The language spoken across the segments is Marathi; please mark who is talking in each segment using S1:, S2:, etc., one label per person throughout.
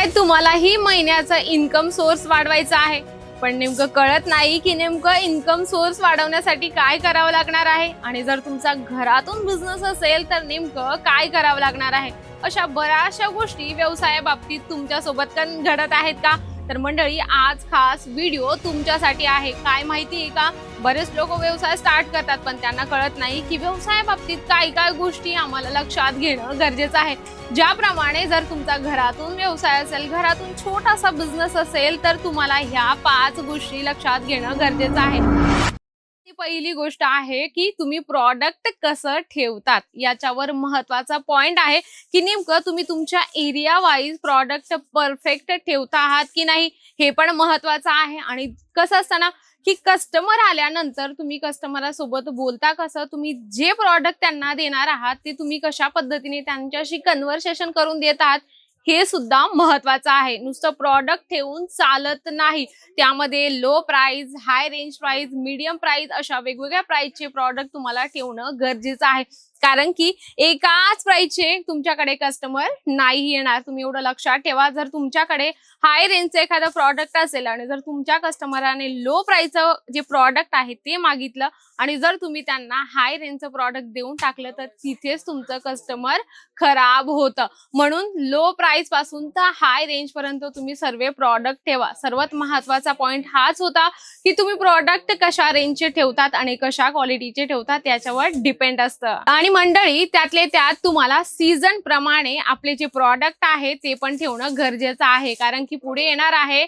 S1: काय तुम्हालाही महिन्याचा इन्कम सोर्स वाढवायचा आहे? पण नेमकं कळत नाही की नेमकं इन्कम सोर्स वाढवण्यासाठी काय करावं लागणार आहे? आणि जर तुमचा घरातून बिझनेस असेल तर नेमकं काय करावं लागणार आहे? अशा बऱ्याचशा गोष्टी व्यवसायाबाबतीत तुमच्यासोबत पण घडत आहेत का? तर मंडळी आज खास व्हिडिओ तुमच्यासाठी आहे. काय माहिती आहे का? बरेच लोक व्यवसाय स्टार्ट करतात पण त्यांना कळत नाही की व्यवसायाबाबतीत काय काय गोष्टी आम्हाला लक्षात घेणं गरजेचं आहे. ज्याप्रमाणे जर तुमचा घरातून व्यवसाय असेल घरातून छोटासा बिझनेस असेल तर तुम्हाला ह्या पाच गोष्टी लक्षात घेणं गरजेचं आहे. पहिली गोष्ट आहे की तुम्ही प्रॉडक्ट कसं ठेवतात? याच्यावर महत्त्वाचा पॉइंट आहे की नेमकं तुम्ही तुमच्या एरिया वाईज प्रॉडक्ट परफेक्ट ठेवता आहात की नाही? हे पण महत्वाचं आहे. आणि कसं असताना की कस्टमर आल्यानंतर तुम्ही कस्टमरासोबत बोलता कसं? तुम्ही जे प्रॉडक्ट त्यांना देणार आहात ते तुम्ही कशा पद्धतीने त्यांच्याशी कन्व्हर्सेशन करून देत आहात? हे सुद्धा महत्वाचं आहे. नुसतं प्रॉडक्ट ठेवून चालत नाही. त्यामध्ये low price high range price medium price अशा वेगवेगळ्या प्राइसचे प्रॉडक्ट तुम्हाला ठेवणं गरजेचं आहे. कारण की एकाच प्राईसचे तुमच्याकडे कस्टमर नाही येणार. तुम्ही एवढं लक्षात ठेवा. जर तुमच्याकडे हाय रेंजचं एखादं प्रॉडक्ट असेल आणि जर तुमच्या कस्टमराने लो प्राईसचं जे प्रॉडक्ट आहे ते मागितलं आणि जर तुम्ही त्यांना हाय रेंजचं प्रॉडक्ट देऊन टाकलं तर तिथेच तुमचं कस्टमर खराब होतं. म्हणून लो प्राइसपासून तर हाय रेंज पर्यंत तुम्ही सर्व प्रॉडक्ट ठेवा. सर्वात महत्त्वाचा पॉइंट हाच होता की तुम्ही प्रॉडक्ट कशा रेंजचे ठेवतात आणि कशा क्वालिटीचे ठेवतात त्याच्यावर डिपेंड असतं. आणि मंडळी त्यातले त्यात तुम्हाला सीझन प्रमाणे आपले जे प्रॉडक्ट आहे ते पण ठेवणं गरजेचं आहे. कारण की पुढे येणार आहे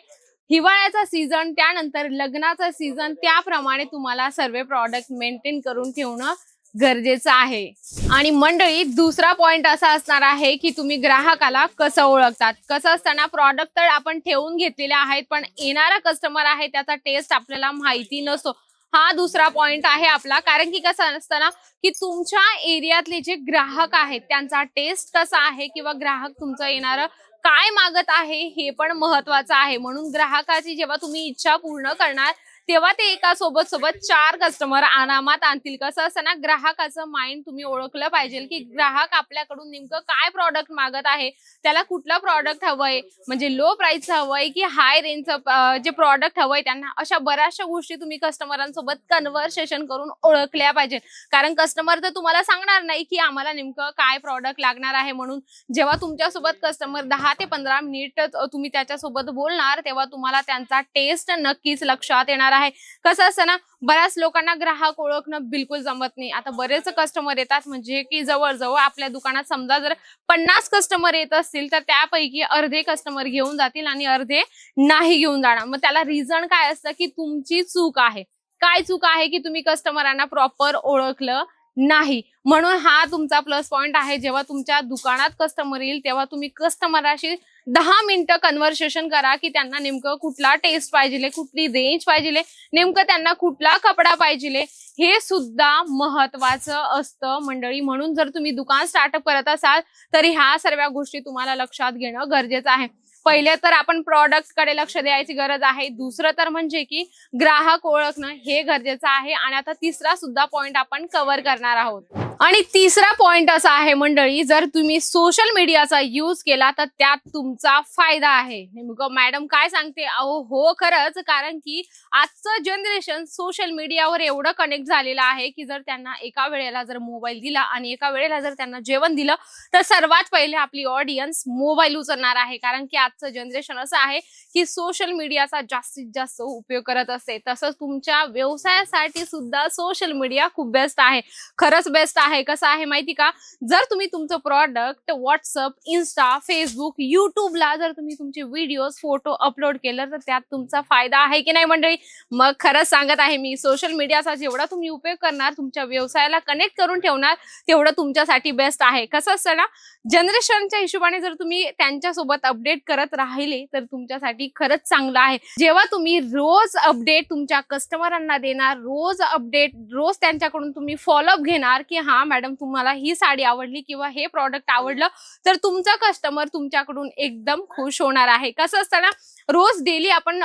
S1: हिवाळ्याचा सीझन त्यानंतर लग्नाचा सीझन त्याप्रमाणे तुम्हाला सर्व प्रॉडक्ट मेंटेन करून ठेवणं गरजेचं आहे. आणि मंडळी दुसरा पॉइंट असा असणार आहे की तुम्ही ग्राहकाला कसं ओळखतात? कसं असताना प्रॉडक्ट तर आपण ठेवून घेतलेले आहेत पण येणारा कस्टमर आहे त्याचा टेस्ट आपल्याला माहिती नसतो. हा दुसरा पॉइंट आहे आपला. कारण की कसं असताना की तुमच्या एरियातले जे ग्राहक आहेत त्यांचा टेस्ट कसा आहे किंवा ग्राहक तुमचं येणारं काय मागत आहे हे पण महत्वाचं आहे. म्हणून ग्राहकाची जेव्हा तुम्ही इच्छा पूर्ण करणार तेव्हा ते एका सोबत सोबत चार कस्टमर अनामात आणतील. कसं असं ना ग्राहकाचं माइंड तुम्ही ओळखलं पाहिजे की ग्राहक आपल्याकडून नेमकं काय प्रॉडक्ट मागत आहे त्याला कुठलं प्रॉडक्ट हवंय म्हणजे लो प्राइसचं हवंय की हाय रेंजचं जे प्रॉडक्ट हवंय त्यांना अशा बऱ्याचशा गोष्टी तुम्ही कस्टमरांसोबत कन्व्हर्सेशन करून ओळखल्या पाहिजे कारण कस्टमर तर तुम्हाला सांगणार नाही की आम्हाला नेमकं काय प्रॉडक्ट लागणार आहे म्हणून. जेव्हा तुमच्यासोबत कस्टमर दहा ते पंधरा मिनिट तुम्ही त्याच्यासोबत बोलणार तेव्हा तुम्हाला त्यांचा टेस्ट नक्कीच लक्षात येणार आहे. कसं असतं ना बऱ्याच लोकांना ग्राहक ओळखणं बिलकुल जमत नाही. आता बरेच कस्टमर येतात म्हणजे की जवळजवळ आपल्या दुकानात समजा जर पन्नास कस्टमर येत असतील तर त्यापैकी अर्धे कस्टमर घेऊन जातील आणि अर्धे नाही घेऊन जाणार. मग त्याला रिझन काय असतं की तुमची चूक आहे. काय चूक आहे की तुम्ही कस्टमरांना प्रॉपर ओळखलं नाही? म्हणून हा तुमचा प्लस पॉइंट आहे. जेव्हा तुमच्या दुकानात कस्टमर येईल तेव्हा तुम्ही कस्टमराशी दहा मिनिटं कन्व्हर्सेशन करा की त्यांना नेमकं कुठला टेस्ट पाहिजे कुठली रेंज पाहिजे नेमकं त्यांना कुठला कपडा पाहिजे हे सुद्धा महत्वाचं असतं मंडळी. म्हणून जर तुम्ही दुकान स्टार्टअप करत असाल तर ह्या सर्व गोष्टी तुम्हाला लक्षात घेणं गरजेचं आहे. पहिले तर आपण प्रॉडक्टकडे लक्ष द्यायची गरज आहे. दुसरं तर म्हणजे की ग्राहक ओळखणं हे गरजेचं आहे. आणि आता तिसरा सुद्धा पॉइंट आपण कव्हर करणार आहोत. आणि तिसरा पॉइंट असा आहे मंडळी जर तुम्ही सोशल मीडियाचा यूज केला तर त्यात तुमचा फायदा आहे. नेमकं मॅडम काय सांगते? अहो हो खरंच कारण की आजचं जनरेशन सोशल मीडियावर एवढं कनेक्ट झालेलं आहे की जर त्यांना एका वेळेला जर मोबाईल दिला आणि एका वेळेला जर त्यांना जेवण दिलं तर सर्वात पहिले आपली ऑडियन्स मोबाईल उचलणार आहे. कारण की आजचं जनरेशन असं आहे की सोशल मीडियाचा जास्तीत जास्त उपयोग करत असते. तसंच तुमच्या व्यवसायासाठी सुद्धा सोशल मीडिया खूप बेस्ट आहे. खरंच बेस्ट आहे. कसं आहे माहिती का? जर तुम्ही तुमचं प्रॉडक्ट व्हॉट्सअप इन्स्टा फेसबुक युट्यूबला जर तुम्ही तुमचे व्हिडिओज फोटो अपलोड केलं तर त्यात तुमचा फायदा आहे की नाही मंडळी? मग खरंच सांगत आहे मी सोशल मीडियाचा जेवढा तुम्ही उपयोग करणार तुमच्या व्यवसायाला कनेक्ट करून ठेवणार तेवढं तुमच्यासाठी बेस्ट आहे. कसं असतं ना जनरेशनच्या हिशोबाने जर तुम्ही त्यांच्यासोबत अपडेट करत राहिले तर तुमच्यासाठी खरंच चांगलं आहे. जेव्हा तुम्ही रोज अपडेट तुमच्या कस्टमरांना देणार रोज अपडेट रोज त्यांच्याकडून तुम्ही फॉलोअप घेणार की हा मॅडम तुम्हाला ही साडी आवडली किंवा हे प्रॉडक्ट आवडलं तर तुमचा कस्टमर तुमच्याकडून एकदम खुश होणार आहे. कसं असतं ना रोज डेली आपण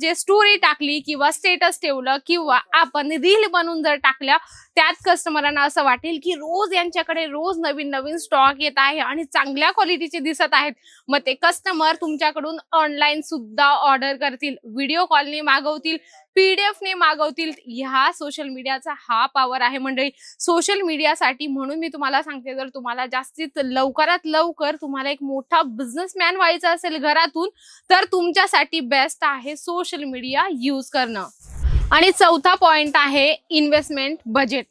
S1: जे स्टोरी टाकली किंवा स्टेटस ठेवलं किंवा आपण रील बनवून जर टाकल्या त्यात कस्टमरांना असं वाटेल की रोज यांच्याकडे रोज नवीन नवीन स्टॉक येत आहे आणि चांगल्या क्वालिटीचे दिसत आहेत. मग ते कस्टमर तुमच्याकडून ऑनलाईन सुद्धा ऑर्डर करतील व्हिडिओ कॉलने मागवतील पीडीएफने मागवतील. ह्या सोशल मीडियाचा हा पॉवर आहे मंडळी. सोशल मीडियासाठी म्हणून मी तुम्हाला सांगते जर तुम्हाला जास्तीत लवकरात लवकर तुम्हाला एक मोठा बिझनेसमॅन व्हायचा असेल घरातून तर तुमच्या तुमच्यासाठी बेस्ट आहे सोशल मीडिया यूज करणं. आणि चौथा पॉइंट आहे इन्व्हेस्टमेंट बजेट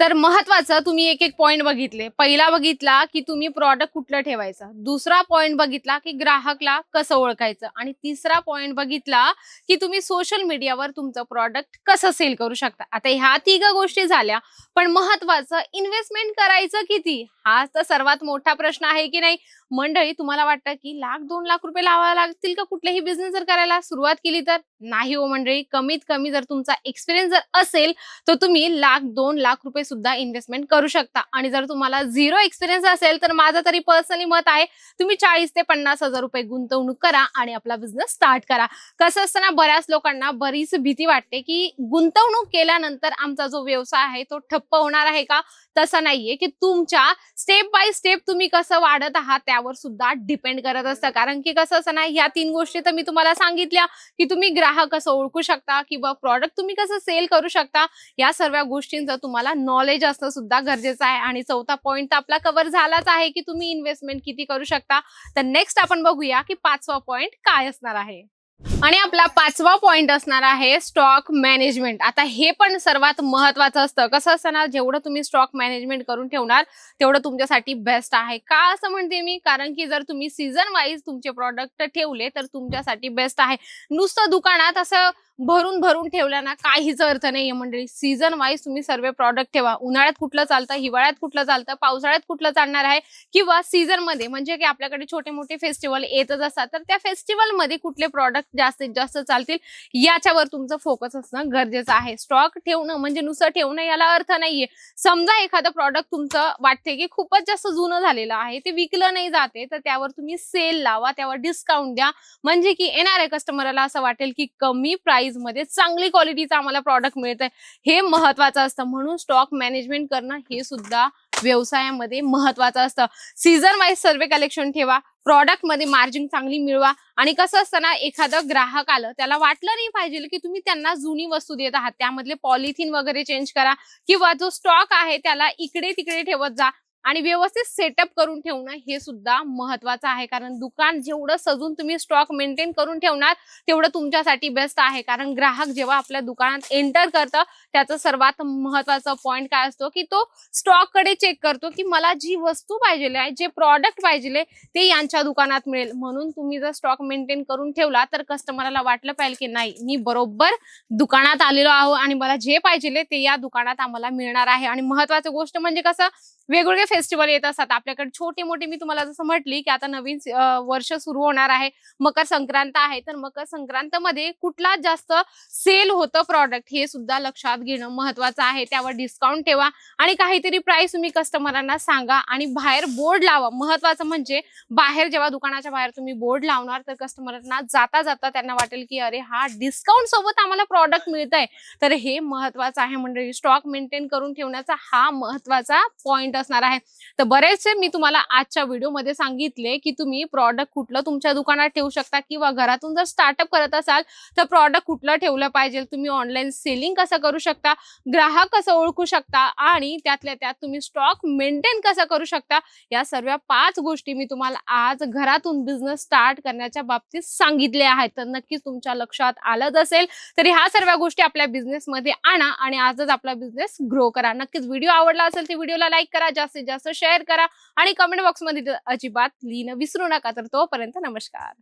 S1: तर महत्वाचं तुम्ही एक एक पॉइंट बघितले. पहिला बघितला की तुम्ही प्रॉडक्ट कुठलं ठेवायचं. दुसरा पॉइंट बघितला की ग्राहकला कसं ओळखायचं. आणि तिसरा पॉइंट बघितला की तुम्ही सोशल मीडियावर तुमचं प्रॉडक्ट कसं सेल करू शकता. आता ह्या तिघ गोष्टी झाल्या पण महत्वाचं इन्व्हेस्टमेंट करायचं किती? हा तर सर्वात मोठा प्रश्न आहे की नाही? मंडळी तुम्हाला वाटतं की लाख दोन लाख रुपये लावावे लागतील का? कुठल्याही बिझनेस जर करायला सुरुवात केली तर? नाही हो मंडळी. कमीत कमी जर तुमचा एक्सपिरियन्स जर असेल तर तुम्ही लाख दोन लाख रुपये सुद्धा इन्व्हेस्टमेंट करू शकता. आणि जर तुम्हाला झिरो एक्सपिरियन्स असेल तर माझं तरी पर्सनली मत आहे तुम्ही चाळीस ते पन्नास हजार रुपये गुंतवणूक करा आणि आपला बिझनेस स्टार्ट करा. कसं असताना बऱ्याच लोकांना बरीच भीती वाटते की गुंतवणूक केल्यानंतर आमचा जो व्यवसाय आहे तो ठप्प होणार आहे का? तसा नाहीये की तुमच्या स्टेप बाय स्टेप तुम्ही कसं वाढत आहात त्यावर सुद्धा डिपेंड करत असतं. कारण की कसं असतं ना या तीन गोष्टी तर मी तुम्हाला सांगितल्या की तुम्ही ग्राहक कसं ओळखू शकता किंवा प्रॉडक्ट तुम्ही कसं सेल करू शकता या सर्व गोष्टींचं तुम्हाला नॉलेज असणं सुद्धा गरजेचं आहे. आणि चौथा पॉईंट आपला कव्हर झालाच आहे की तुम्ही इन्व्हेस्टमेंट किती करू शकता. तर नेक्स्ट आपण बघूया की पाचवा पॉईंट काय असणार आहे. आणि आपला पाचवा पॉइंट असणार आहे स्टॉक मॅनेजमेंट आता हे पण सर्वात महत्वाचं असतं. कसं असतं ना जेवढं तुम्ही स्टॉक मॅनेजमेंट करून ठेवणार तेवढं तुमच्यासाठी बेस्ट आहे. का असं म्हणते मी? कारण की जर तुम्ही सीझन वाईज तुमचे प्रॉडक्ट ठेवले तर तुमच्यासाठी बेस्ट आहे. नुसतं दुकानात असं भरून भरून ठेवल्याना काहीच अर्थ नाहीये मंडळी. सीझन वाईज तुम्ही सर्व प्रॉडक्ट ठेवा. उन्हाळ्यात कुठलं चालतं हिवाळ्यात कुठलं चालतं पावसाळ्यात कुठलं चालणार आहे किंवा सीझनमध्ये म्हणजे की आपल्याकडे छोटे मोठे फेस्टिवल येतच असतात तर त्या फेस्टिवलमध्ये कुठले प्रॉडक्ट जास्तीत जास्त चालतील याच्यावर तुमचं फोकस असणं गरजेचं आहे. स्टॉक ठेवणं म्हणजे नुसतं ठेवणं याला अर्थ नाहीये. समजा एखादं प्रॉडक्ट तुमचं वाटते की खूपच जास्त जुनं झालेलं आहे ते विकलं नाही जाते तर त्यावर तुम्ही सेल लावा त्यावर डिस्काउंट द्या. म्हणजे की येणाऱ्या कस्टमरला असं वाटेल की कमी प्राइस मध्ये चांगली क्वालिटीचं आम्हाला प्रॉडक्ट मिळतंय. हे महत्वाचं असतं. म्हणून स्टॉक मॅनेजमेंट करणं हे सुद्धा व्यवसायामध्ये महत्वाचं असतं. सीझन वाईज सर्वे कलेक्शन ठेवा. प्रॉडक्टमध्ये मार्जिन चांगली मिळवा. आणि कसं असतं ना एखादं ग्राहक आलं त्याला वाटलं नाही पाहिजे की तुम्ही त्यांना जुनी वस्तू देत आहात. त्यामधले पॉलिथिन वगैरे चेंज करा. किंवा जो स्टॉक आहे त्याला इकडे तिकडे ठेवत जा. आणि व्यवस्थित सेटअप करून ठेवणं हे सुद्धा महत्वाचं आहे. कारण दुकान जेवढं सजून तुम्ही स्टॉक मेंटेन करून ठेवणार तेवढं तुमच्यासाठी बेस्ट आहे. कारण ग्राहक जेव्हा आपल्या दुकानात एंटर करतं त्याचं सर्वात महत्त्वाचा पॉईंट काय असतो की तो स्टॉककडे चेक करतो की मला जी वस्तू पाहिजे आहे जे प्रॉडक्ट पाहिजे ते यांच्या दुकानात मिळेल. म्हणून तुम्ही जर स्टॉक मेंटेन करून ठेवला तर कस्टमरला वाटलं पाहिजे की नाही मी बरोबर दुकानात आलेलो आहो आणि मला जे पाहिजे ते या दुकानात आम्हाला मिळणार आहे. आणि महत्वाची गोष्ट म्हणजे कसं वेगवेगळे फेस्टिवल येत असतात. आपल्याकडे छोटे मोठे मी तुम्हाला जसं म्हटली की आता नवीन वर्ष सुरू होणार आहे. मकर संक्रांत आहे. तर मकर संक्रांत मध्ये कुठला जास्त सेल होतं प्रॉडक्ट हे सुद्धा लक्षात घेणं महत्वाचं आहे. त्यावर डिस्काउंट ठेवा आणि काहीतरी प्राइस तुम्ही कस्टमरांना सांगा आणि बाहेर बोर्ड लावा. महत्वाचं म्हणजे बाहेर जेव्हा दुकानाच्या बाहेर तुम्ही बोर्ड लावणार तर कस्टमरांना जाता जाता त्यांना वाटेल की अरे हा डिस्काउंट सोबत आम्हाला प्रॉडक्ट मिळत आहे तर हे महत्वाचं आहे म्हणजे स्टॉक मेंटेन करून ठेवण्याचा हा महत्त्वाचा पॉइंट असणार आहे. तर बरेचसे मी तुम्हाला आजच्या व्हिडिओमध्ये सांगितले की तुम्ही प्रॉडक्ट कुठलं तुमच्या दुकानात ठेवू शकता किंवा घरातून जर स्टार्टअप करत असाल तर प्रॉडक्ट कुठलं ठेवलं पाहिजे? तुम्ही ऑनलाईन सेलिंग कसं करू शकता? ग्राहक कसं ओळखू शकता? आणि त्यातल्या त्यात तुम्ही स्टॉक मेंटेन कसं करू शकता? या सर्व पाच गोष्टी मी तुम्हाला आज घरातून बिझनेस स्टार्ट करण्याच्या बाबतीत सांगितल्या आहेत. तर नक्कीच तुमच्या लक्षात आलंच असेल. तरी ह्या सर्व गोष्टी आपल्या बिझनेसमध्ये आणा आणि आजच आपला बिझनेस ग्रो करा. नक्कीच व्हिडिओ आवडला असेल तर व्हिडिओला लाईक करा. जास्तीत जास्त शेअर करा आणि कमेंट बॉक्समध्ये अजिबात लिहिणं विसरू नका. तर तोपर्यंत नमस्कार.